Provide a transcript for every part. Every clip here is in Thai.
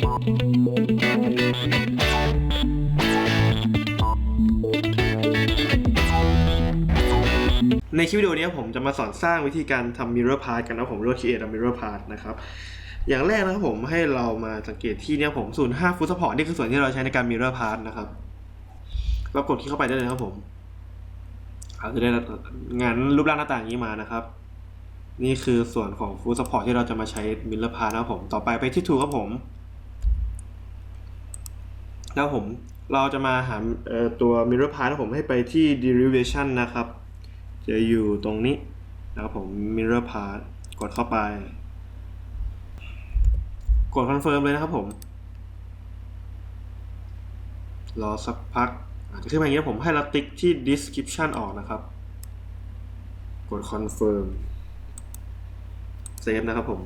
ในคลิปวิดีโอนี้ผมจะมาสอนสร้างวิธีการทำ mirror part กันนะผมเรียกว่า create a mirror part นะครับ อย่างแรกนะครับผมให้เรามาสังเกตที่เนี้ยผมศูนย์ห้าฟุตสปอร์ตนี่คือส่วนที่เราใช้ในการ mirror part นะครับ เรากดคลิกเข้าไปได้เลยครับผมเราจะได้งานรูปร่างหน้าตาอย่างนี้มานะครับ นี่คือส่วนของฟุตสปอร์ตที่เราจะมาใช้ mirror part นะครับผม ต่อไปไปที่ tool ครับผม แล้วผมเราจะมาหาตัว mirror part นะผมให้ไปที่ derivation นะครับ จะอยู่ตรงนี้นะครับผม mirror part กดเข้าไป กด confirm เลยนะครับผม รอสักพักอาจจะขึ้นมาอย่างนี้ผมให้เราติ๊กที่ description ออกนะครับ กด confirm save นะครับผม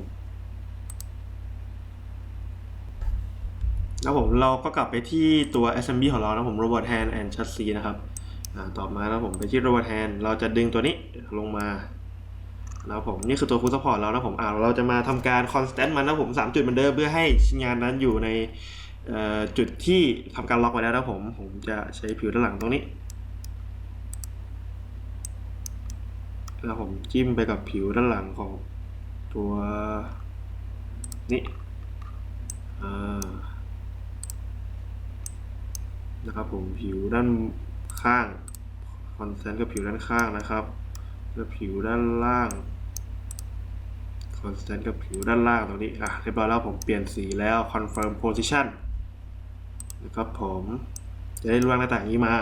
แล้วผมเราก็กลับไปที่ตัว assembly ของเรานะผม robot hand and chassis นะครับต่อมาแล้วผมไปที่ robot hand เราจะดึงตัวนี้ลงมาแล้วผมนี่คือตัว full support แล้วนะผมอ่าเราจะมาทำการ constant มันนะผม 3 จุดเหมือนเดิมเพื่อให้ชิ้นงานนั้นอยู่ในจุดที่ทำการล็อกไว้แล้วนะผม ผมจะใช้ผิวด้านหลังตรงนี้แล้วผมจิ้มไปกับผิวด้านหลังของตัวนี้อ่า นะครับผมผิวด้านข้างคอนเซนต์กับผิวด้านข้างนะครับแล้วผิวด้านล่างคอนเซนต์กับผิวด้านล่างตรงนี้อะเรียบร้อยแล้วผมเปลี่ยนสีแล้ว confirm position นนะครับผมจะได้รูปร่างหน้าต่างนี้มา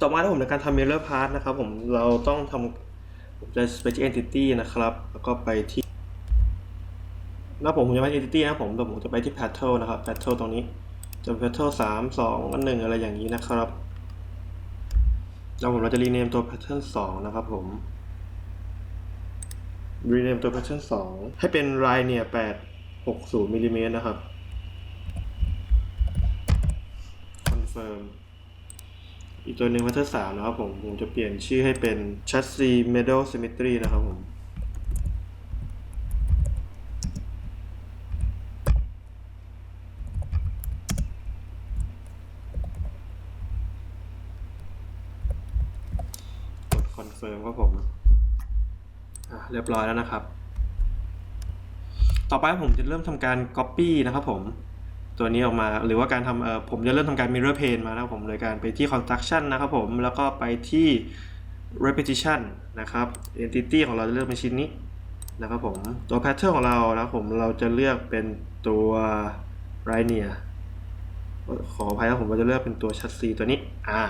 ต่อมาถ้าผมในการทำ mirror part นะครับผมเราต้องทำผมจะไปที่ entity นะครับ แล้วก็ไปที่แล้วผมจะไป entity นะผมแต่ผมจะไปที่ paddle นะครับ paddle ตรงนี้ จะ pattern สามสองหนึ่งอะไรอย่างนี้นะครับแล้วผมเราจะ rename ตัว pattern สองนะครับผม rename ตัว pattern สองให้เป็น line เนี่ยแปดหกศูนย์มิลลิเมตรนะครับ confirm อีกตัวหนึ่ง pattern สามนะครับผมผมจะเปลี่ยนชื่อให้เป็น chassis middle symmetry นะครับผม ครับผมเรียบร้อยแล้วนะครับ ต่อไปผมจะเริ่มทำการ Copy นะครับผม ตัวนี้ออกมาหรือว่าการทำเอ่อผมจะเริ่มทำการ Mirror Pane มานะครับผมโดยการไปที่ Construction นะครับผม แล้วก็ไปที่ Repetition นะครับ Entity ของเราจะเลือกเป็นชิ้นนี้นะครับผม ตัว Pattern ของเรานะครับผมเราจะเลือกเป็นตัว Linear ขออภัยครับผมเราจะเลือกเป็นตัวชัดซีตัวนี้ อ่า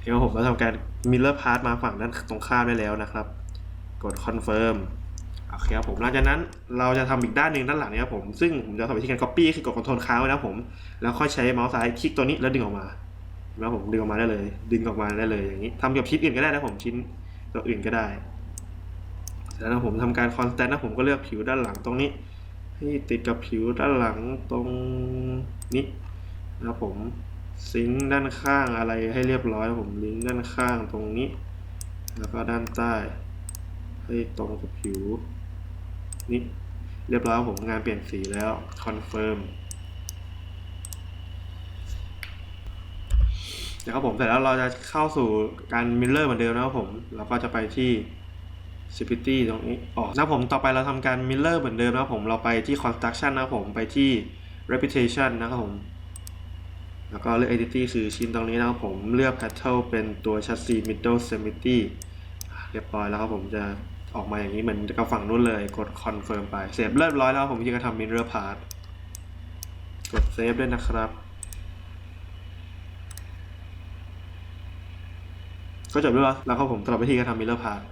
เห็นว่าผมเราทำการ mirror part มาฝั่งด้านตรงข้ามได้แล้วนะครับ กด confirm โอเคครับผมหลังจากนั้นเราจะทำอีกด้านหนึ่งด้านหลังนี้ครับผมซึ่งผมจะทำวิธีการ copy คือกด control ค้างไว้นะครับผมแล้วค่อยใช้เมาส์ซ้ายคลิกตัวนี้แล้วดึงออกมาแล้วผมดึงออกมาได้เลย ดึงออกมาได้เลยอย่างนี้ทำกับชิ้นอื่นก็ได้นะผมชิ้นตัวอื่นก็ได้แล้วนะผมทำการ constant นะผมก็เลือกผิวด้านหลังตรงนี้ ให้ติดกับผิวด้านหลังตรงนี้นะครับผม ซิงค์ด้านข้างอะไรให้เรียบร้อยผมลิงก์ด้านข้างตรงนี้ แล้วก็ด้านใต้ ให้ตรงกับผิวนี่เรียบร้อยผมงานเปลี่ยนสีแล้วคอนเฟิร์มนะครับผมเสร็จแล้วเราจะเข้าสู่การมิลเลอร์เหมือนเดิมนะครับผมเราก็จะไปที่ s p i t y ตรงนี้อ๋อนะครับผมต่อไปเราทำการมิลเลอร์เหมือนเดิมนะครับผมเราไปที่ construction นะครับผมไปที่ reputation นะครับผม แล้วก็เลือก entity คือชิ้นตรงนี้นะครับผมเลือก paddle เป็นตัว chassis middle symmetry เรียบร้อยแล้วครับผมจะออกมาอย่างนี้เหมือนกับฝั่งนู้นเลย กด confirm ไป เสร็จเรียบร้อยแล้วผมจะทำ mirror part กด save ด้วยนะครับ ก็จบเรียบร้อยแล้วครับผมสำหรับวิธีการทำ mirror part